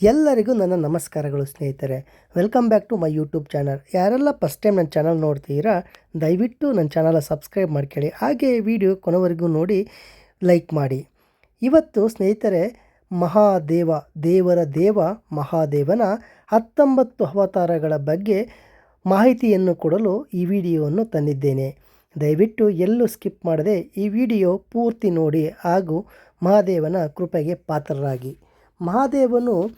ಎಲ್ಲರಿಗೂ ನನ್ನ ನಮಸ್ಕಾರಗಳು ಸ್ನೇಹಿತರೆ. Welcome back to my YouTube channel ಯಾರೆಲ್ಲ ಫಸ್ಟ್ ಟೈಮ್ ನನ್ನ ಚಾನಲ್ ನೋಡ್ತೀರಾ ದಯವಿಟ್ಟು ನನ್ನ ಚಾನಲ್ ಸಬ್ಸ್ಕ್ರೈಬ್ ಮಾಡ್ಕೊಳ್ಳಿ. ಹಾಗೆ ವಿಡಿಯೋ ಕೊನೆವರೆಗೂ ನೋಡಿ ಲೈಕ್ ಮಾಡಿ. ಇವತ್ತು ಸ್ನೇಹಿತರೆ, ಮಹಾದೇವ, ದೇವರ ದೇವ, ಮಹಾದೇವನ ಹತ್ತೊಂಬತ್ತು ಅವತಾರಗಳ ಬಗ್ಗೆ ಮಾಹಿತಿಯನ್ನು ಕೊಡಲು ಈ ವಿಡಿಯೋವನ್ನು ತಂದಿದ್ದೇನೆ. ದಯವಿಟ್ಟು ಎಲ್ಲೂ ಸ್ಕಿಪ್ ಮಾಡದೆ ಈ ವಿಡಿಯೋ ಪೂರ್ತಿ ನೋಡಿ ಹಾಗೂ ಮಹಾದೇವನ ಕೃಪೆಗೆ ಪಾತ್ರರಾಗಿ. ಮಹಾದೇವನು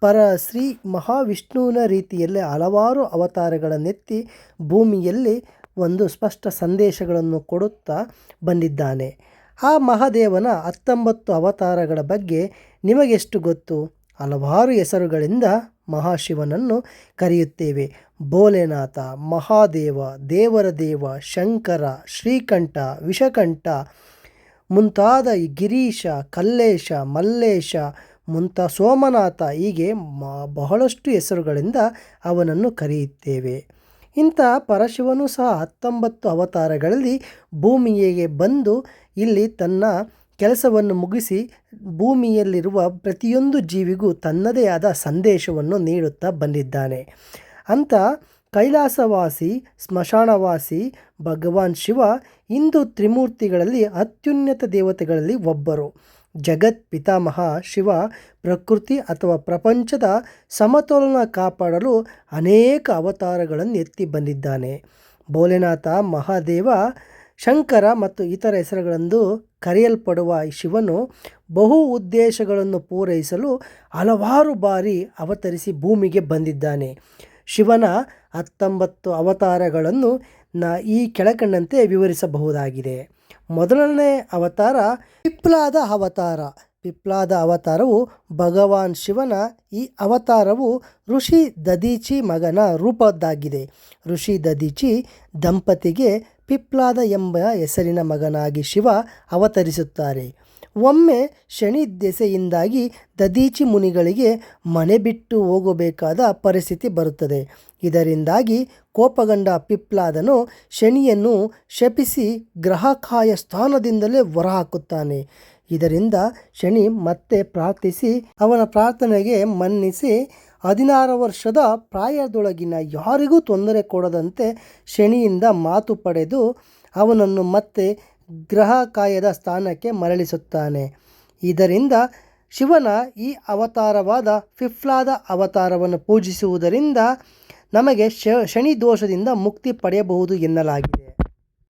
ಪರ ಶ್ರೀ ಮಹಾವಿಷ್ಣುವಿನ ರೀತಿಯಲ್ಲಿ ಹಲವಾರು ಅವತಾರಗಳನ್ನೆತ್ತಿ ಭೂಮಿಯಲ್ಲಿ ಒಂದು ಸ್ಪಷ್ಟ ಸಂದೇಶಗಳನ್ನು ಕೊಡುತ್ತಾ ಬಂದಿದ್ದಾನೆ. ಆ ಮಹಾದೇವನ ಹತ್ತೊಂಬತ್ತು ಅವತಾರಗಳ ಬಗ್ಗೆ ನಿಮಗೆಷ್ಟು ಗೊತ್ತು? ಹಲವಾರು ಹೆಸರುಗಳಿಂದ ಮಹಾಶಿವನನ್ನು ಕರೆಯುತ್ತೇವೆ. ಭೋಲೆನಾಥ, ಮಹಾದೇವ ದೇವರ ದೇವ ಶಂಕರ, ಶ್ರೀಕಂಠ ವಿಷಕಂಠ ಮುಂತಾದ ಗಿರೀಶ, ಕಲ್ಲೇಶ, ಮಲ್ಲೇಶ ಮುಂತ ಸೋಮನಾಥ ಹೀಗೆ ಬಹಳಷ್ಟು ಹೆಸರುಗಳಿಂದ ಅವನನ್ನು ಕರೆಯುತ್ತೇವೆ. ಇಂಥ ಪರಶಿವನು ಸಹ ಹತ್ತೊಂಬತ್ತು ಅವತಾರಗಳಲ್ಲಿ ಭೂಮಿಗೆ ಬಂದು ಇಲ್ಲಿ ತನ್ನ ಕೆಲಸವನ್ನು ಮುಗಿಸಿ ಭೂಮಿಯಲ್ಲಿರುವ ಪ್ರತಿಯೊಂದು ಜೀವಿಗೂ ತನ್ನದೇ ಆದ ಸಂದೇಶವನ್ನು ನೀಡುತ್ತಾ ಬಂದಿದ್ದಾನೆ. ಅಂಥ ಕೈಲಾಸವಾಸಿ, ಸ್ಮಶಾನವಾಸಿ ಭಗವಾನ್ ಶಿವ ಇಂದು ತ್ರಿಮೂರ್ತಿಗಳಲ್ಲಿ ಅತ್ಯುನ್ನತ ದೇವತೆಗಳಲ್ಲಿ ಒಬ್ಬರು. ಜಗತ್ ಪಿತಾಮಹ ಶಿವ ಪ್ರಕೃತಿ ಅಥವಾ ಪ್ರಪಂಚದ ಸಮತೋಲನ ಕಾಪಾಡಲು ಅನೇಕ ಅವತಾರಗಳನ್ನು ಎತ್ತಿ ಬಂದಿದ್ದಾನೆ. ಭೋಲೆನಾಥ, ಮಹಾದೇವ, ಶಂಕರ ಮತ್ತು ಇತರ ಹೆಸರುಗಳೆಂದು ಕರೆಯಲ್ಪಡುವ ಈ ಶಿವನು ಬಹು ಉದ್ದೇಶಗಳನ್ನು ಪೂರೈಸಲು ಹಲವಾರು ಬಾರಿ ಅವತರಿಸಿ ಭೂಮಿಗೆ ಬಂದಿದ್ದಾನೆ. ಶಿವನ ಹತ್ತೊಂಬತ್ತು ಅವತಾರಗಳನ್ನು ನ ಈ ಕೆಳಕಂಡಂತೆ ವಿವರಿಸಬಹುದಾಗಿದೆ. ಮೊದಲನೇ ಅವತಾರ ಪಿಪ್ಲಾದ ಅವತಾರ. ಪಿಪ್ಲಾದ ಅವತಾರವು ಭಗವಾನ್ ಶಿವನ ಈ ಅವತಾರವು ಋಷಿ ದದೀಚಿ ಮಗನ ರೂಪದ್ದಾಗಿದೆ. ಋಷಿ ದದೀಚಿ ದಂಪತಿಗೆ ಪಿಪ್ಲಾದ ಎಂಬ ಹೆಸರಿನ ಮಗನಾಗಿ ಶಿವ ಅವತರಿಸುತ್ತಾರೆ. ಒಮ್ಮೆ ಶನಿ ದೆಸೆಯಿಂದಾಗಿ ದದೀಚಿ ಮುನಿಗಳಿಗೆ ಮನೆ ಬಿಟ್ಟು ಹೋಗಬೇಕಾದ ಪರಿಸ್ಥಿತಿ ಬರುತ್ತದೆ. ಇದರಿಂದಾಗಿ ಕೋಪಗಂಡ ಪಿಪ್ಲಾದನು ಶನಿಯನ್ನು ಶಪಿಸಿ ಗ್ರಹಕಾಯ ಸ್ಥಾನದಿಂದಲೇ ಹೊರಹಾಕುತ್ತಾನೆ. ಇದರಿಂದ ಶನಿ ಮತ್ತೆ ಪ್ರಾರ್ಥಿಸಿ, ಅವನ ಪ್ರಾರ್ಥನೆಗೆ ಮನ್ನಿಸಿ, ಹದಿನಾರು ವರ್ಷದ ಪ್ರಾಯದೊಳಗಿನ ಯಾರಿಗೂ ತೊಂದರೆ ಕೊಡದಂತೆ ಶನಿಯಿಂದ ಮಾತು ಪಡೆದು, ಅವನನ್ನು ಮತ್ತೆ ಗ್ರಹಕಾಯದ ಸ್ಥಾನಕ್ಕೆ ಮರಳಿಸುತ್ತಾನೆ. ಇದರಿಂದ ಶಿವನ ಈ ಅವತಾರವಾದ ಫಿಫ್ಲಾದ ಅವತಾರವನ್ನು ಪೂಜಿಸುವುದರಿಂದ ನಮಗೆ ಶನಿ ದೋಷದಿಂದ ಮುಕ್ತಿ ಪಡೆಯಬಹುದು ಎನ್ನಲಾಗಿದೆ.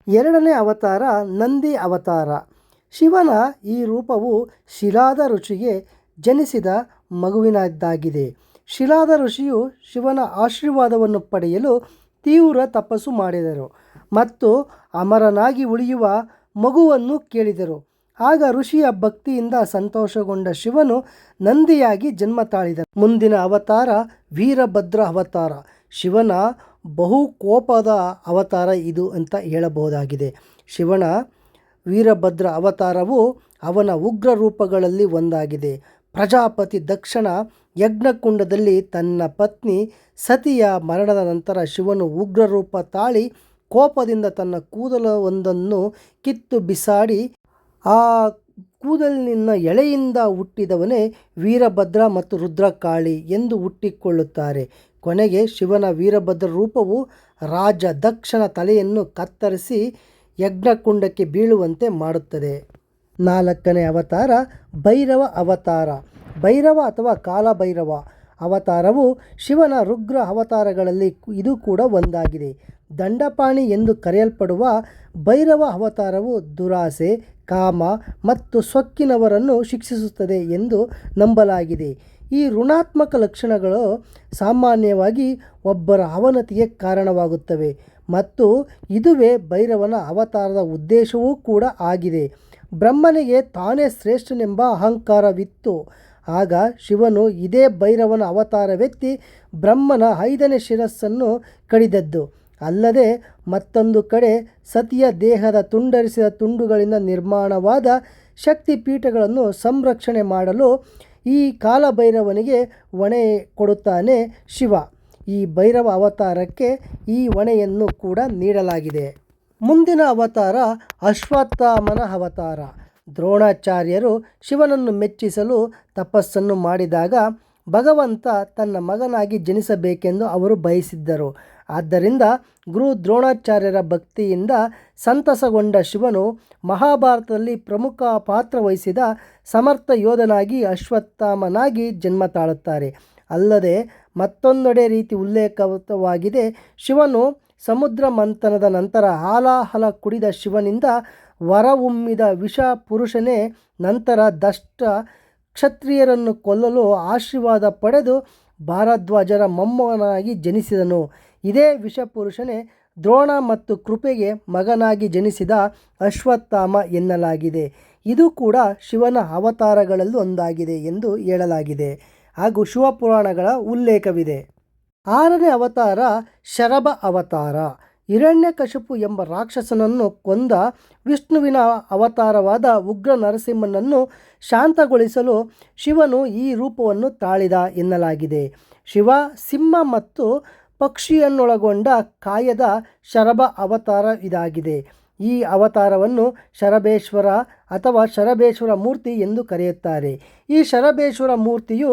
ಎರಡನೇ ಅವತಾರ ನಂದಿ ಅವತಾರ. ಶಿವನ ಈ ರೂಪವು ಶಿಲಾದ ಋಷಿಗೆ ಜನಿಸಿದ ಮಗುವಿನದ್ದಾಗಿದೆ. ಶಿಲಾದ ಋಷಿಯು ಶಿವನ ಆಶೀರ್ವಾದವನ್ನು ಪಡೆಯಲು ತೀವ್ರ ತಪಸ್ಸು ಮಾಡಿದರು ಮತ್ತು ಅಮರನಾಗಿ ಉಳಿಯುವ ಮಗುವನ್ನು ಕೇಳಿದರು. ಆಗ ಋಷಿಯ ಭಕ್ತಿಯಿಂದ ಸಂತೋಷಗೊಂಡ ಶಿವನು ನಂದಿಯಾಗಿ ಜನ್ಮ ತಾಳಿದನು. ಮುಂದಿನ ಅವತಾರ ವೀರಭದ್ರ ಅವತಾರ. ಶಿವನ ಬಹು ಕೋಪದ ಅವತಾರ ಇದು ಅಂತ ಹೇಳಬಹುದಾಗಿದೆ. ಶಿವನ ವೀರಭದ್ರ ಅವತಾರವು ಅವನ ಉಗ್ರ ರೂಪಗಳಲ್ಲಿ ಒಂದಾಗಿದೆ. ಪ್ರಜಾಪತಿ ದಕ್ಷಿಣ ಯಜ್ಞಕುಂಡದಲ್ಲಿ ತನ್ನ ಪತ್ನಿ ಸತಿಯ ಮರಣದ ನಂತರ ಶಿವನು ಉಗ್ರ ರೂಪ ತಾಳಿ ಕೋಪದಿಂದ ತನ್ನ ಕೂದಲ ಒಂದನ್ನು ಕಿತ್ತು ಬಿಸಾಡಿ, ಆ ಕೂದಲಿನ ಎಳೆಯಿಂದ ಹುಟ್ಟಿದವನೇ ವೀರಭದ್ರ ಮತ್ತು ರುದ್ರಕಾಳಿ ಎಂದು ಹುಟ್ಟಿಕೊಳ್ಳುತ್ತಾರೆ. ಕೊನೆಗೆ ಶಿವನ ವೀರಭದ್ರ ರೂಪವು ರಾಜ ದಕ್ಷನ ತಲೆಯನ್ನು ಕತ್ತರಿಸಿ ಯಜ್ಞಕುಂಡಕ್ಕೆ ಬೀಳುವಂತೆ ಮಾಡುತ್ತದೆ. ನಾಲ್ಕನೇ ಅವತಾರ ಭೈರವ ಅವತಾರ. ಭೈರವ ಅಥವಾ ಕಾಲಭೈರವ ಅವತಾರವು ಶಿವನ ರುಗ್ರ ಅವತಾರಗಳಲ್ಲಿ ಇದು ಕೂಡ ಒಂದಾಗಿದೆ. ದಂಡಪಾಣಿ ಎಂದು ಕರೆಯಲ್ಪಡುವ ಭೈರವ ಅವತಾರವು ದುರಾಸೆ, ಕಾಮ ಮತ್ತು ಸೊಕ್ಕಿನವರನ್ನು ಶಿಕ್ಷಿಸುತ್ತದೆ ಎಂದು ನಂಬಲಾಗಿದೆ. ಈ ಋಣಾತ್ಮಕ ಲಕ್ಷಣಗಳು ಸಾಮಾನ್ಯವಾಗಿ ಒಬ್ಬರ ಅವನತಿಗೆ ಕಾರಣವಾಗುತ್ತವೆ ಮತ್ತು ಇದುವೇ ಭೈರವನ ಅವತಾರದ ಉದ್ದೇಶವೂ ಕೂಡ ಆಗಿದೆ. ಬ್ರಹ್ಮನಿಗೆ ತಾನೇ ಶ್ರೇಷ್ಠನೆಂಬ ಅಹಂಕಾರವಿತ್ತು. ಆಗ ಶಿವನು ಇದೇ ಭೈರವನ ಅವತಾರವೆತ್ತಿ ಬ್ರಹ್ಮನ ಐದನೇ ಶಿರಸ್ಸನ್ನು ಕಡಿದದ್ದು. ಅಲ್ಲದೆ ಮತ್ತೊಂದು ಕಡೆ ಸತಿಯ ದೇಹದ ತುಂಡರಿಸಿದ ತುಂಡುಗಳಿಂದ ನಿರ್ಮಾಣವಾದ ಶಕ್ತಿ ಪೀಠಗಳನ್ನು ಸಂರಕ್ಷಣೆ ಮಾಡಲು ಈ ಕಾಲಭೈರವನಿಗೆ ಹೊಣೆ ಕೊಡುತ್ತಾನೆ ಶಿವ. ಈ ಭೈರವ ಅವತಾರಕ್ಕೆ ಈ ಹೊಣೆಯನ್ನು ಕೂಡ ನೀಡಲಾಗಿದೆ. ಮುಂದಿನ ಅವತಾರ ಅಶ್ವತ್ಥಾಮನ ಅವತಾರ. ದ್ರೋಣಾಚಾರ್ಯರು ಶಿವನನ್ನು ಮೆಚ್ಚಿಸಲು ತಪಸ್ಸನ್ನು ಮಾಡಿದಾಗ ಭಗವಂತ ತನ್ನ ಮಗನಾಗಿ ಜನಿಸಬೇಕೆಂದು ಅವರು ಬಯಸಿದ್ದರು. ಆದ್ದರಿಂದ ಗುರು ದ್ರೋಣಾಚಾರ್ಯರ ಭಕ್ತಿಯಿಂದ ಸಂತಸಗೊಂಡ ಶಿವನು ಮಹಾಭಾರತದಲ್ಲಿ ಪ್ರಮುಖ ಪಾತ್ರ ವಹಿಸಿದ ಸಮರ್ಥ ಯೋಧನಾಗಿ ಅಶ್ವತ್ಥಾಮನಾಗಿ ಜನ್ಮ ತಾಳುತ್ತಾರೆ. ಅಲ್ಲದೆ ಮತ್ತೊಂದೆಡೆ ರೀತಿ ಉಲ್ಲೇಖವಾಗಿದೆ ಶಿವನು ಸಮುದ್ರ ಮಂಥನದ ನಂತರ ಹಾಲಾಹಲ ಕುಡಿದ ಶಿವನಿಂದ ವರವುಮ್ಮಿದ ವಿಷ ಪುರುಷನೇ ನಂತರ ದಷ್ಟ ಕ್ಷತ್ರಿಯರನ್ನು ಕೊಲ್ಲಲು ಆಶೀರ್ವಾದ ಪಡೆದು ಭಾರದ್ವಾಜರ ಮೊಮ್ಮಗನಾಗಿ ಜನಿಸಿದನು. ಇದೇ ವಿಷಪುರುಷನೇ ದ್ರೋಣ ಮತ್ತು ಕೃಪೆಗೆ ಮಗನಾಗಿ ಜನಿಸಿದ ಅಶ್ವತ್ಥಾಮ ಎನ್ನಲಾಗಿದೆ. ಇದು ಕೂಡ ಶಿವನ ಅವತಾರಗಳಲ್ಲಿ ಒಂದಾಗಿದೆ ಎಂದು ಹೇಳಲಾಗಿದೆ. ಹಾಗೂ ಶಿವಪುರಾಣಗಳ ಉಲ್ಲೇಖವಿದೆ. ಆರನೇ ಅವತಾರ ಶರಭ ಅವತಾರ. ಹಿರಣ್ಯಕಶಿಪು ಎಂಬ ರಾಕ್ಷಸನನ್ನು ಕೊಂದ ವಿಷ್ಣುವಿನ ಅವತಾರವಾದ ಉಗ್ರ ನರಸಿಂಹನನ್ನು ಶಾಂತಗೊಳಿಸಲು ಶಿವನು ಈ ರೂಪವನ್ನು ತಾಳಿದ ಎನ್ನಲಾಗಿದೆ. ಶಿವ, ಸಿಂಹ ಮತ್ತು ಪಕ್ಷಿಯನ್ನೊಳಗೊಂಡ ಕಾಯದ ಶರಭ ಅವತಾರ ಇದಾಗಿದೆ. ಈ ಅವತಾರವನ್ನು ಶರಬೇಶ್ವರ ಅಥವಾ ಶರಬೇಶ್ವರ ಮೂರ್ತಿ ಎಂದು ಕರೆಯುತ್ತಾರೆ. ಈ ಶರಬೇಶ್ವರ ಮೂರ್ತಿಯು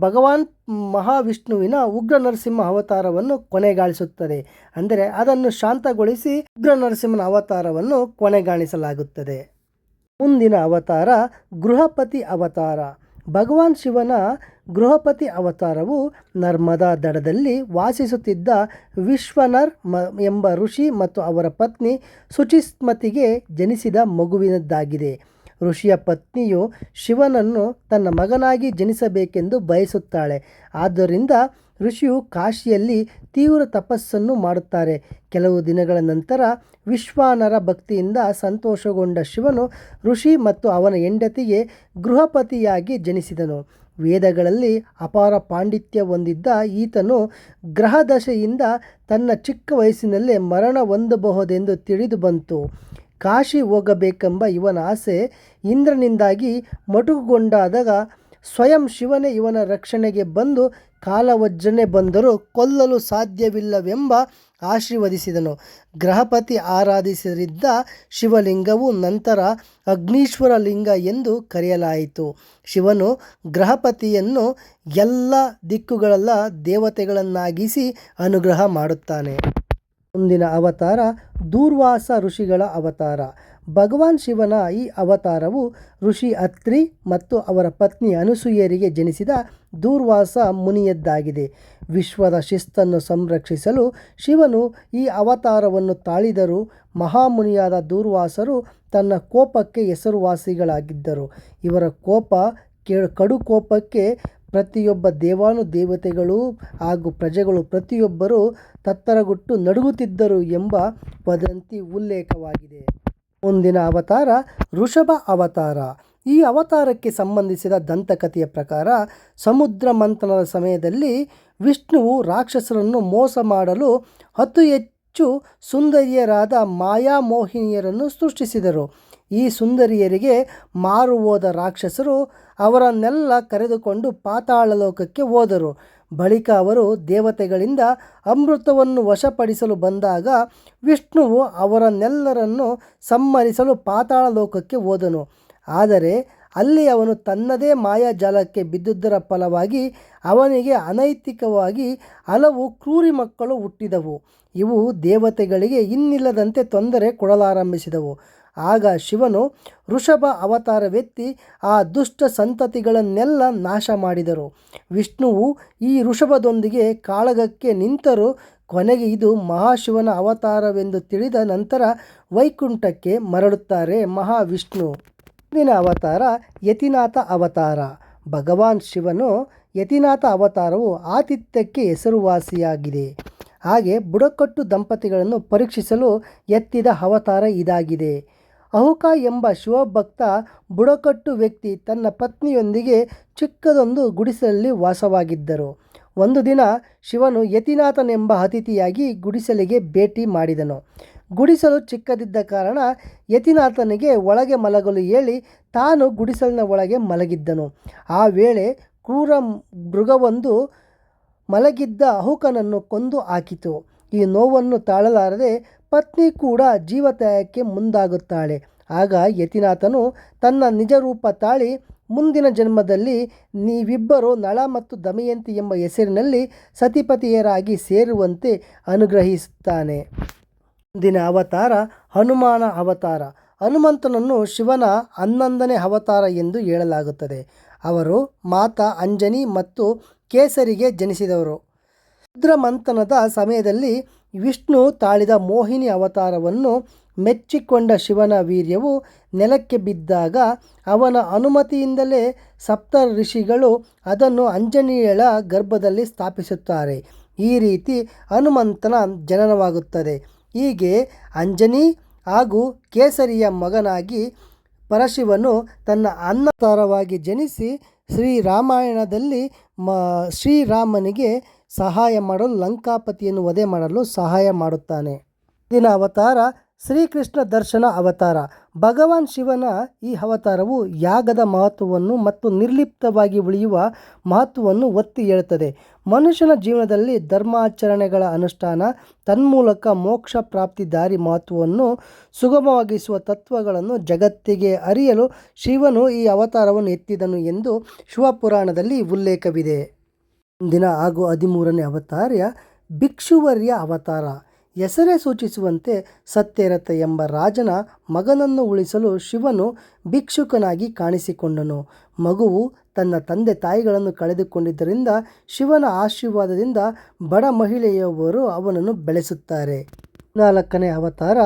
ಭಗವಾನ್ ಮಹಾವಿಷ್ಣುವಿನ ಉಗ್ರ ನರಸಿಂಹ ಅವತಾರವನ್ನು ಕೊನೆಗಾಣಿಸುತ್ತದೆ. ಅಂದರೆ ಅದನ್ನು ಶಾಂತಗೊಳಿಸಿ ಉಗ್ರ ನರಸಿಂಹನ ಅವತಾರವನ್ನು ಕೊನೆಗಾಣಿಸಲಾಗುತ್ತದೆ. ಮುಂದಿನ ಅವತಾರ ಗೃಹಪತಿ ಅವತಾರ. ಭಗವಾನ್ ಶಿವನ ಗೃಹಪತಿ ಅವತಾರವು ನರ್ಮದಾ ದಡದಲ್ಲಿ ವಾಸಿಸುತ್ತಿದ್ದ ವಿಶ್ವನರ್ ಮ ಎಂಬ ಋಷಿ ಮತ್ತು ಅವರ ಪತ್ನಿ ಶುಚಿಸ್ಮತಿಗೆ ಜನಿಸಿದ ಮಗುವಿನದ್ದಾಗಿದೆ. ಋಷಿಯ ಪತ್ನಿಯು ಶಿವನನ್ನು ತನ್ನ ಮಗನಾಗಿ ಜನಿಸಬೇಕೆಂದು ಬಯಸುತ್ತಾಳೆ. ಆದ್ದರಿಂದ ಋಷಿಯು ಕಾಶಿಯಲ್ಲಿ ತೀವ್ರ ತಪಸ್ಸನ್ನು ಮಾಡುತ್ತಾರೆ. ಕೆಲವು ದಿನಗಳ ನಂತರ ವಿಶ್ವಾನರ ಭಕ್ತಿಯಿಂದ ಸಂತೋಷಗೊಂಡ ಶಿವನು ಋಷಿ ಮತ್ತು ಅವನ ಹೆಂಡತಿಗೆ ಗೃಹಪತಿಯಾಗಿ ಜನಿಸಿದನು. ವೇದಗಳಲ್ಲಿ ಅಪಾರ ಪಾಂಡಿತ್ಯ ಹೊಂದಿದ್ದ ಈತನು ಗ್ರಹದಶೆಯಿಂದ ತನ್ನ ಚಿಕ್ಕ ವಯಸ್ಸಿನಲ್ಲೇ ಮರಣ ಹೊಂದಬಹುದೆಂದು ತಿಳಿದು ಬಂತು. ಕಾಶಿ ಹೋಗಬೇಕೆಂಬ ಇವನ ಆಸೆ ಇಂದ್ರನಿಂದಾಗಿ ಮಟುಕುಗೊಂಡಾದಾಗ ಸ್ವಯಂ ಶಿವನೇ ಇವನ ರಕ್ಷಣೆಗೆ ಬಂದು ಕಾಲವಜ್ಜನೆ ಬಂದರೂ ಕೊಲ್ಲಲು ಸಾಧ್ಯವಿಲ್ಲವೆಂಬ ಆಶೀರ್ವದಿಸಿದನು. ಗ್ರಹಪತಿ ಆರಾಧಿಸಿದ್ದ ಶಿವಲಿಂಗವು ನಂತರ ಅಗ್ನೀಶ್ವರ ಲಿಂಗ ಎಂದು ಕರೆಯಲಾಯಿತು. ಶಿವನು ಗ್ರಹಪತಿಯನ್ನು ಎಲ್ಲ ದಿಕ್ಕುಗಳೆಲ್ಲ ದೇವತೆಗಳನ್ನಾಗಿಸಿ ಅನುಗ್ರಹ ಮಾಡುತ್ತಾನೆ. ಮುಂದಿನ ಅವತಾರ ದೂರ್ವಾಸ ಋಷಿಗಳ ಅವತಾರ. ಭಗವಾನ್ ಶಿವನ ಈ ಅವತಾರವು ಋಷಿ ಅತ್ರಿ ಮತ್ತು ಅವರ ಪತ್ನಿ ಅನುಸೂಯರಿಗೆ ಜನಿಸಿದ ದೂರ್ವಾಸ ಮುನಿಯದ್ದಾಗಿದೆ. ವಿಶ್ವದ ಶಿಸ್ತನ್ನು ಸಂರಕ್ಷಿಸಲು ಶಿವನು ಈ ಅವತಾರವನ್ನು ತಾಳಿದರೂ ಮಹಾಮುನಿಯಾದ ದೂರ್ವಾಸರು ತನ್ನ ಕೋಪಕ್ಕೆ ಹೆಸರುವಾಸಿಗಳಾಗಿದ್ದರು. ಇವರ ಕೋಪ ಕೆ ಕಡು ಕೋಪಕ್ಕೆ ಪ್ರತಿಯೊಬ್ಬ ದೇವಾನು ದೇವತೆಗಳು ಹಾಗೂ ಪ್ರಜೆಗಳು ಪ್ರತಿಯೊಬ್ಬರೂ ತತ್ತರಗುಟ್ಟು ನಡುಗುತ್ತಿದ್ದರು ಎಂಬ ವದಂತಿ ಉಲ್ಲೇಖವಾಗಿದೆ. ಮುಂದಿನ ಅವತಾರ ಋಷಭ ಅವತಾರ. ಈ ಅವತಾರಕ್ಕೆ ಸಂಬಂಧಿಸಿದ ದಂತಕಥೆಯ ಪ್ರಕಾರ ಸಮುದ್ರ ಮಂಥನದ ಸಮಯದಲ್ಲಿ ವಿಷ್ಣುವು ರಾಕ್ಷಸರನ್ನು ಮೋಸ ಮಾಡಲು ಅತಿ ಹೆಚ್ಚು ಸುಂದರಿಯರಾದ ಮಾಯಾಮೋಹಿನಿಯರನ್ನು ಸೃಷ್ಟಿಸಿದರು. ಈ ಸುಂದರಿಯರಿಗೆ ಮಾರು ಹೋದ ರಾಕ್ಷಸರು ಅವರನ್ನೆಲ್ಲ ಕರೆದುಕೊಂಡು ಪಾತಾಳ ಲೋಕಕ್ಕೆ ಹೋದರು. ಬಳಿಕ ಅವರು ದೇವತೆಗಳಿಂದ ಅಮೃತವನ್ನು ವಶಪಡಿಸಲು ಬಂದಾಗ ವಿಷ್ಣುವು ಅವರನ್ನೆಲ್ಲರನ್ನು ಸಂಹರಿಸಲು ಪಾತಾಳ ಲೋಕಕ್ಕೆ ಹೋದನು. ಆದರೆ ಅಲ್ಲಿ ಅವನು ತನ್ನದೇ ಮಾಯಾಜಾಲಕ್ಕೆ ಬಿದ್ದುದರ ಫಲವಾಗಿ ಅವನಿಗೆ ಅನೈತಿಕವಾಗಿ ಹಲವು ಕ್ರೂರಿ ಮಕ್ಕಳು ಹುಟ್ಟಿದವು. ಇವು ದೇವತೆಗಳಿಗೆ ಇನ್ನಿಲ್ಲದಂತೆ ತೊಂದರೆ ಕೊಡಲಾರಂಭಿಸಿದವು. ಆಗ ಶಿವನು ವೃಷಭ ಅವತಾರವೆತ್ತಿ ಆ ದುಷ್ಟ ಸಂತತಿಗಳನ್ನೆಲ್ಲ ನಾಶ ಮಾಡಿದರು. ವಿಷ್ಣುವು ಈ ವೃಷಭದೊಂದಿಗೆ ಕಾಳಗಕ್ಕೆ ನಿಂತರೂ. ಕೊನೆಗೆ ಇದು ಮಹಾಶಿವನ ಅವತಾರವೆಂದು ತಿಳಿದ ನಂತರ ವೈಕುಂಠಕ್ಕೆ ಮರಳುತ್ತಾರೆ ಮಹಾವಿಷ್ಣು. ಮುಂದಿನ ಅವತಾರ ಯತಿನಾಥ ಅವತಾರ. ಭಗವಾನ್ ಶಿವನು ಯತಿನಾಥ ಅವತಾರವು ಆತಿಥ್ಯಕ್ಕೆ ಹೆಸರುವಾಸಿಯಾಗಿದೆ. ಹಾಗೆ ಬುಡಕಟ್ಟು ದಂಪತಿಗಳನ್ನು ಪರೀಕ್ಷಿಸಲು ಎತ್ತಿದ ಅವತಾರ ಇದಾಗಿದೆ. ಅಹುಕ ಎಂಬ ಶಿವಭಕ್ತ ಬುಡಕಟ್ಟು ವ್ಯಕ್ತಿ ತನ್ನ ಪತ್ನಿಯೊಂದಿಗೆ ಚಿಕ್ಕದೊಂದು ಗುಡಿಸಲಲ್ಲಿ ವಾಸವಾಗಿದ್ದರು. ಒಂದು ದಿನ ಶಿವನು ಯತಿನಾಥನೆಂಬ ಅತಿಥಿಯಾಗಿ ಗುಡಿಸಲಿಗೆ ಭೇಟಿ ಮಾಡಿದನು. ಗುಡಿಸಲು ಚಿಕ್ಕದಿದ್ದ ಕಾರಣ ಯತಿನಾಥನಿಗೆ ಒಳಗೆ ಮಲಗಲು ಹೇಳಿ ತಾನು ಗುಡಿಸಲಿನ ಒಳಗೆ ಮಲಗಿದ್ದನು. ಆ ವೇಳೆ ಕ್ರೂರ ಮೃಗವೊಂದು ಮಲಗಿದ್ದ ಅಹುಕನನ್ನು ಕೊಂದು ಹಾಕಿತು. ಈ ನೋವನ್ನು ತಾಳಲಾರದೆ ಪತ್ನಿ ಕೂಡ ಜೀವತ್ಯಾಗಕ್ಕೆ ಮುಂದಾಗುತ್ತಾಳೆ. ಆಗ ಯತಿನಾಥನು ತನ್ನ ನಿಜ ರೂಪ ತಾಳಿ, ಮುಂದಿನ ಜನ್ಮದಲ್ಲಿ ನೀವಿಬ್ಬರು ನಳ ಮತ್ತು ದಮಯಂತಿ ಎಂಬ ಹೆಸರಿನಲ್ಲಿ ಸತಿಪತಿಯರಾಗಿ ಸೇರುವಂತೆ ಅನುಗ್ರಹಿಸುತ್ತಾನೆ. ಮುಂದಿನ ಅವತಾರ ಹನುಮಾನ ಅವತಾರ. ಹನುಮಂತನನ್ನು ಶಿವನ ಹನ್ನೊಂದನೇ ಅವತಾರ ಎಂದು ಹೇಳಲಾಗುತ್ತದೆ. ಅವರು ಮಾತಾ ಅಂಜನಿ ಮತ್ತು ಕೇಸರಿಗೆ ಜನಿಸಿದವರು. ರುದ್ರಮಂಥನದ ಸಮಯದಲ್ಲಿ ವಿಷ್ಣು ತಾಳಿದ ಮೋಹಿನಿ ಅವತಾರವನ್ನು ಮೆಚ್ಚಿಕೊಂಡ ಶಿವನ ವೀರ್ಯವು ನೆಲಕ್ಕೆ ಬಿದ್ದಾಗ ಅವನ ಅನುಮತಿಯಿಂದಲೇ ಸಪ್ತ ಋಷಿಗಳು ಅದನ್ನು ಅಂಜನೀಯಳ ಗರ್ಭದಲ್ಲಿ ಸ್ಥಾಪಿಸುತ್ತಾರೆ. ಈ ರೀತಿ ಹನುಮಂತನ ಜನನವಾಗುತ್ತದೆ. ಹೀಗೆ ಅಂಜನಿ ಹಾಗೂ ಕೇಸರಿಯ ಮಗನಾಗಿ ಪರಶಿವನು ತನ್ನ ಅನ್ನತಾರವಾಗಿ ಜನಿಸಿ ಶ್ರೀರಾಮಾಯಣದಲ್ಲಿ ಮ ಶ್ರೀರಾಮನಿಗೆ ಸಹಾಯ ಮಾಡಲು ಲಂಕಾಪತಿಯನ್ನು ವಧೆ ಮಾಡಲು ಸಹಾಯ ಮಾಡುತ್ತಾನೆ. ದಿನ ಅವತಾರ ಶ್ರೀಕೃಷ್ಣ ದರ್ಶನ ಅವತಾರ. ಭಗವಾನ್ ಶಿವನ ಈ ಅವತಾರವು ಯಾಗದ ಮಹತ್ವವನ್ನು ಮತ್ತು ನಿರ್ಲಿಪ್ತವಾಗಿ ಉಳಿಯುವ ಮಹತ್ವವನ್ನು ಒತ್ತಿ ಹೇಳುತ್ತದೆ. ಮನುಷ್ಯನ ಜೀವನದಲ್ಲಿ ಧರ್ಮಾಚರಣೆಗಳ ಅನುಷ್ಠಾನ, ತನ್ಮೂಲಕ ಮೋಕ್ಷ ಪ್ರಾಪ್ತಿ ದಾರಿ ಮಹತ್ವವನ್ನು ಸುಗಮವಾಗಿಸುವ ತತ್ವಗಳನ್ನು ಜಗತ್ತಿಗೆ ಅರಿಯಲು ಶಿವನು ಈ ಅವತಾರವನ್ನು ಎತ್ತಿದನು ಎಂದು ಶಿವಪುರಾಣದಲ್ಲಿ ಉಲ್ಲೇಖವಿದೆ. ಮುಂದಿನ ಹಾಗೂ ಹದಿಮೂರನೇ ಅವತಾರ ಭಿಕ್ಷುವರ್ಯ ಅವತಾರ. ಹೆಸರೇ ಸೂಚಿಸುವಂತೆ ಸತ್ಯರಥ ಎಂಬ ರಾಜನ ಮಗನನ್ನು ಉಳಿಸಲು ಶಿವನು ಭಿಕ್ಷುಕನಾಗಿ ಕಾಣಿಸಿಕೊಂಡನು. ಮಗುವು ತನ್ನ ತಂದೆ ತಾಯಿಗಳನ್ನು ಕಳೆದುಕೊಂಡಿದ್ದರಿಂದ ಶಿವನ ಆಶೀರ್ವಾದದಿಂದ ಬಡ ಮಹಿಳೆಯವರು ಅವನನ್ನು ಬೆಳೆಸುತ್ತಾರೆ. ನಾಲ್ಕನೇ ಅವತಾರ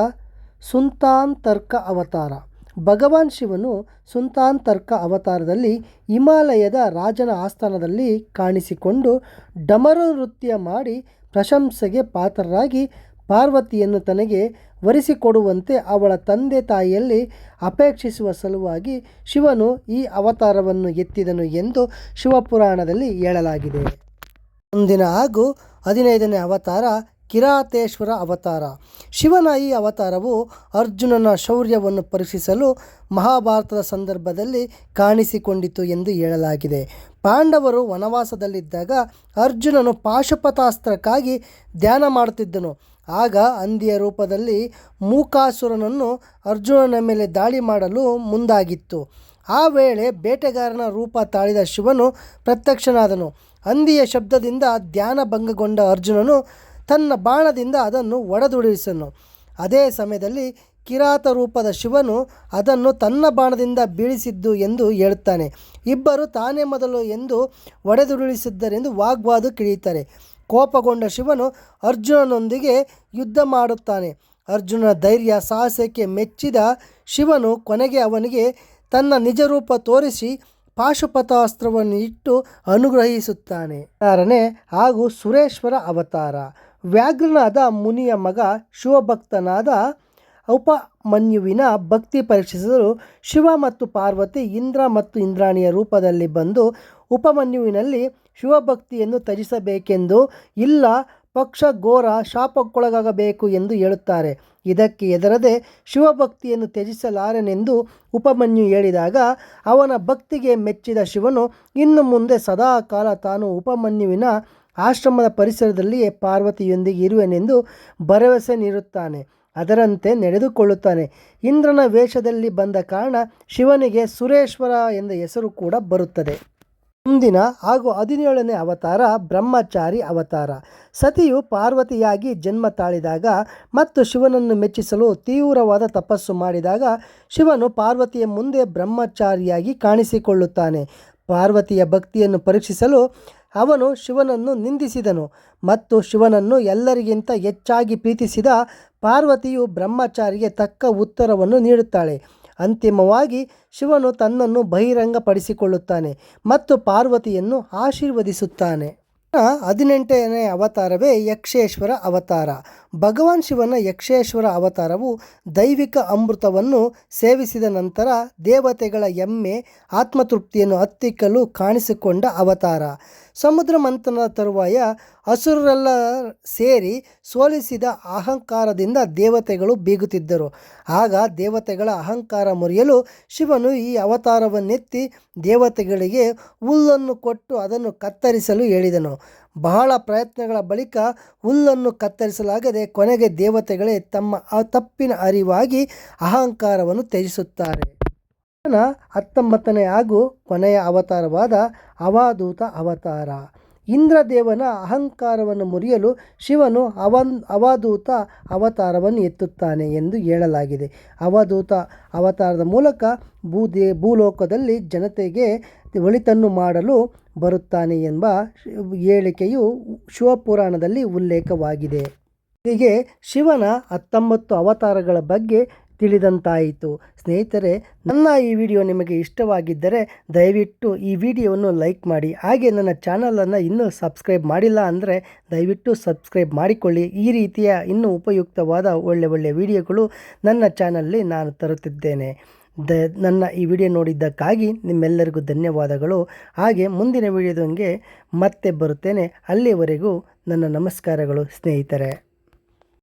ಸುಂತಾಂತರ್ಕ ಅವತಾರ. ಭಗವಾನ್ ಶಿವನು ಸುಂತಾಂತರ್ಕ ಅವತಾರದಲ್ಲಿ ಹಿಮಾಲಯದ ರಾಜನ ಆಸ್ಥಾನದಲ್ಲಿ ಕಾಣಿಸಿಕೊಂಡು ಡಮರು ನೃತ್ಯ ಮಾಡಿ ಪ್ರಶಂಸೆಗೆ ಪಾತ್ರರಾಗಿ ಪಾರ್ವತಿಯನ್ನು ತನಗೆ ವರಿಸಿಕೊಡುವಂತೆ ಅವಳ ತಂದೆ ತಾಯಿಯಲ್ಲಿ ಅಪೇಕ್ಷಿಸುವ ಸಲುವಾಗಿ ಶಿವನು ಈ ಅವತಾರವನ್ನು ಎತ್ತಿದನು ಎಂದು ಶಿವಪುರಾಣದಲ್ಲಿ ಹೇಳಲಾಗಿದೆ. ಮುಂದಿನ ಹಾಗೂ ಹದಿನೈದನೇ ಅವತಾರ ಕಿರಾತೇಶ್ವರ ಅವತಾರ. ಶಿವನ ಈ ಅವತಾರವು ಅರ್ಜುನನ ಶೌರ್ಯವನ್ನು ಪರೀಕ್ಷಿಸಲು ಮಹಾಭಾರತದ ಸಂದರ್ಭದಲ್ಲಿ ಕಾಣಿಸಿಕೊಂಡಿತು ಎಂದು ಹೇಳಲಾಗಿದೆ. ಪಾಂಡವರು ವನವಾಸದಲ್ಲಿದ್ದಾಗ ಅರ್ಜುನನು ಪಾಶುಪತಾಸ್ತ್ರಕ್ಕಾಗಿ ಧ್ಯಾನ ಮಾಡುತ್ತಿದ್ದನು. ಆಗ ಅಂದಿಯ ರೂಪದಲ್ಲಿ ಮೂಕಾಸುರನನ್ನು ಅರ್ಜುನನ ಮೇಲೆ ದಾಳಿ ಮಾಡಲು ಮುಂದಾಗಿತ್ತು. ಆ ವೇಳೆ ಬೇಟೆಗಾರನ ರೂಪ ತಾಳಿದ ಶಿವನು ಪ್ರತ್ಯಕ್ಷನಾದನು. ಹಂದಿಯ ಶಬ್ದದಿಂದ ಧ್ಯಾನ ಭಂಗಗೊಂಡ ಅರ್ಜುನನು ತನ್ನ ಬಾಣದಿಂದ ಅದನ್ನು ಒಡೆದುಡಿಸನು ಅದೇ ಸಮಯದಲ್ಲಿ ಕಿರಾತ ರೂಪದ ಶಿವನು ಅದನ್ನು ತನ್ನ ಬಾಣದಿಂದ ಬೀಳಿಸಿದ್ದು ಎಂದು ಹೇಳುತ್ತಾನೆ. ಇಬ್ಬರು ತಾನೇ ಮೊದಲು ಎಂದು ಒಡೆದುರುಳಿಸಿದ್ದರೆಂದು ವಾಗ್ವಾದ ಕಿಳಿಯುತ್ತಾರೆ. ಕೋಪಗೊಂಡ ಶಿವನು ಅರ್ಜುನನೊಂದಿಗೆ ಯುದ್ಧ ಮಾಡುತ್ತಾನೆ. ಅರ್ಜುನನ ಧೈರ್ಯ ಸಾಹಸಕ್ಕೆ ಮೆಚ್ಚಿದ ಶಿವನು ಕೊನೆಗೆ ಅವನಿಗೆ ತನ್ನ ನಿಜರೂಪ ತೋರಿಸಿ ಪಾಶುಪತಾಸ್ತ್ರವನ್ನು ಇಟ್ಟು ಅನುಗ್ರಹಿಸುತ್ತಾನೆ. ಕಾರणे ಹಾಗೂ ಸುರೇಶ್ವರ ಅವತಾರ. ವ್ಯಾಘ್ರನಾದ ಮುನಿಯ ಮಗ ಶಿವಭಕ್ತನಾದ ಉಪಮನ್ಯುವಿನ ಭಕ್ತಿ ಪರೀಕ್ಷಿಸಲು ಶಿವ ಮತ್ತು ಪಾರ್ವತಿ ಇಂದ್ರ ಮತ್ತು ಇಂದ್ರಾಣಿಯ ರೂಪದಲ್ಲಿ ಬಂದು ಉಪಮನ್ಯುವಿನಲ್ಲಿ ಶಿವಭಕ್ತಿಯನ್ನು ತ್ಯಜಿಸಬೇಕೆಂದು ಇಲ್ಲ, ಪಕ್ಷ, ಘೋರ, ಶಾಪಕ್ಕೊಳಗಾಗಬೇಕು ಎಂದು ಹೇಳುತ್ತಾರೆ. ಇದಕ್ಕೆ ಎದರದೆ ಶಿವಭಕ್ತಿಯನ್ನು ತ್ಯಜಿಸಲಾರೆನೆಂದು ಉಪಮನ್ಯು ಹೇಳಿದಾಗ, ಅವನ ಭಕ್ತಿಗೆ ಮೆಚ್ಚಿದ ಶಿವನು ಇನ್ನು ಮುಂದೆ ಸದಾ ಕಾಲ ತಾನು ಉಪಮನ್ಯುವಿನ ಆಶ್ರಮದ ಪರಿಸರದಲ್ಲಿಯೇ ಪಾರ್ವತಿಯೊಂದಿಗೆ ಇರುವೆನೆಂದು ಭರವಸೆ ನೀಡುತ್ತಾನೆ. ಅದರಂತೆ ನಡೆದುಕೊಳ್ಳುತ್ತಾನೆ. ಇಂದ್ರನ ವೇಷದಲ್ಲಿ ಬಂದ ಕಾರಣ ಶಿವನಿಗೆ ಸುರೇಶ್ವರ ಎಂದ ಹೆಸರು ಕೂಡ ಬರುತ್ತದೆ. ಮುಂದಿನ ಹಾಗೂ ಹದಿನೇಳನೇ ಅವತಾರ ಬ್ರಹ್ಮಚಾರಿ ಅವತಾರ. ಸತಿಯು ಪಾರ್ವತಿಯಾಗಿ ಜನ್ಮ ತಾಳಿದಾಗ ಮತ್ತು ಶಿವನನ್ನು ಮೆಚ್ಚಿಸಲು ತೀವ್ರವಾದ ತಪಸ್ಸು ಮಾಡಿದಾಗ ಶಿವನು ಪಾರ್ವತಿಯ ಮುಂದೆ ಬ್ರಹ್ಮಚಾರಿಯಾಗಿ ಕಾಣಿಸಿಕೊಳ್ಳುತ್ತಾನೆ. ಪಾರ್ವತಿಯ ಭಕ್ತಿಯನ್ನು ಪರೀಕ್ಷಿಸಲು ಅವನು ಶಿವನನ್ನು ನಿಂದಿಸಿದನು ಮತ್ತು ಶಿವನನ್ನು ಎಲ್ಲರಿಗಿಂತ ಹೆಚ್ಚಾಗಿ ಪ್ರೀತಿಸಿದ ಪಾರ್ವತಿಯು ಬ್ರಹ್ಮಚಾರಿಗೆ ತಕ್ಕ ಉತ್ತರವನ್ನು ನೀಡುತ್ತಾಳೆ. ಅಂತಿಮವಾಗಿ ಶಿವನು ತನ್ನನ್ನು ಬಹಿರಂಗಪಡಿಸಿಕೊಳ್ಳುತ್ತಾನೆ ಮತ್ತು ಪಾರ್ವತಿಯನ್ನು ಆಶೀರ್ವದಿಸುತ್ತಾನೆ. ಹದಿನೆಂಟನೇ ಅವತಾರವೇ ಯಕ್ಷೇಶ್ವರ ಅವತಾರ. ಭಗವಾನ್ ಶಿವನ ಯಕ್ಷೇಶ್ವರ ಅವತಾರವು ದೈವಿಕ ಅಮೃತವನ್ನು ಸೇವಿಸಿದ ನಂತರ ದೇವತೆಗಳ ಎಮ್ಮೆ ಆತ್ಮತೃಪ್ತಿಯನ್ನು ಹತ್ತಿಕ್ಕಲು ಕಾಣಿಸಿಕೊಂಡ ಅವತಾರ. ಸಮುದ್ರ ಮಂಥನದ ತರುವಾಯ ಅಸುರರೆಲ್ಲ ಸೇರಿ ಸೋಲಿಸಿದ ಅಹಂಕಾರದಿಂದ ದೇವತೆಗಳು ಬೀಗುತ್ತಿದ್ದರು. ಆಗ ದೇವತೆಗಳ ಅಹಂಕಾರ ಮುರಿಯಲು ಶಿವನು ಈ ಅವತಾರವನ್ನೆತ್ತಿ ದೇವತೆಗಳಿಗೆ ಹುಲ್ಲನ್ನು ಕೊಟ್ಟು ಅದನ್ನು ಕತ್ತರಿಸಲು ಹೇಳಿದನು. ಬಹಳ ಪ್ರಯತ್ನಗಳ ಬಳಿಕ ಹುಲ್ಲನ್ನು ಕತ್ತರಿಸಲಾಗದೆ ಕೊನೆಗೆ ದೇವತೆಗಳೇ ತಮ್ಮ ತಪ್ಪಿನ ಅರಿವಾಗಿ ಅಹಂಕಾರವನ್ನು ತ್ಯಜಿಸುತ್ತಾರೆ. ಹತ್ತೊಂಬತ್ತನೇ ಹಾಗೂ ಕೊನೆಯ ಅವತಾರವಾದ ಅವಾಧೂತ ಅವತಾರ. ಇಂದ್ರದೇವನ ಅಹಂಕಾರವನ್ನು ಮುರಿಯಲು ಶಿವನು ಅವನ್ ಅವಧೂತ ಅವತಾರವನ್ನು ಎತ್ತುತ್ತಾನೆ ಎಂದು ಹೇಳಲಾಗಿದೆ. ಅವಧೂತ ಅವತಾರದ ಮೂಲಕ ಭೂದೇ ಭೂಲೋಕದಲ್ಲಿ ಜನತೆಗೆ ಒಳಿತನ್ನು ಮಾಡಲು ಬರುತ್ತಾನೆ ಎಂಬ ಹೇಳಿಕೆಯು ಶಿವಪುರಾಣದಲ್ಲಿ ಉಲ್ಲೇಖವಾಗಿದೆ. ಹೀಗೆ ಶಿವನ ಹತ್ತೊಂಬತ್ತು ಅವತಾರಗಳ ಬಗ್ಗೆ ತಿಳಿದಂತಾಯಿತು. ಸ್ನೇಹಿತರೆ, ನನ್ನ ಈ ವಿಡಿಯೋ ನಿಮಗೆ ಇಷ್ಟವಾಗಿದ್ದರೆ ದಯವಿಟ್ಟು ಈ ವಿಡಿಯೋವನ್ನು ಲೈಕ್ ಮಾಡಿ. ಹಾಗೆ ನನ್ನ ಚಾನಲನ್ನು ಇನ್ನೂ ಸಬ್ಸ್ಕ್ರೈಬ್ ಮಾಡಿಲ್ಲ ಅಂದರೆ ದಯವಿಟ್ಟು ಸಬ್ಸ್ಕ್ರೈಬ್ ಮಾಡಿಕೊಳ್ಳಿ. ಈ ರೀತಿಯ ಇನ್ನೂ ಉಪಯುಕ್ತವಾದ ಒಳ್ಳೆ ಒಳ್ಳೆ ವಿಡಿಯೋಗಳು ನನ್ನ ಚಾನಲ್ಲಿ ನಾನು ತರುತ್ತಿದ್ದೇನೆ. ದ, ನನ್ನ ಈ ವಿಡಿಯೋ ನೋಡಿದ್ದಕ್ಕಾಗಿ ನಿಮ್ಮೆಲ್ಲರಿಗೂ ಧನ್ಯವಾದಗಳು. ಹಾಗೆ ಮುಂದಿನ ವಿಡಿಯೋದೊಂದಿಗೆ ಮತ್ತೆ ಬರುತ್ತೇನೆ. ಅಲ್ಲಿಯವರೆಗೂ ನನ್ನ ನಮಸ್ಕಾರಗಳು ಸ್ನೇಹಿತರೆ.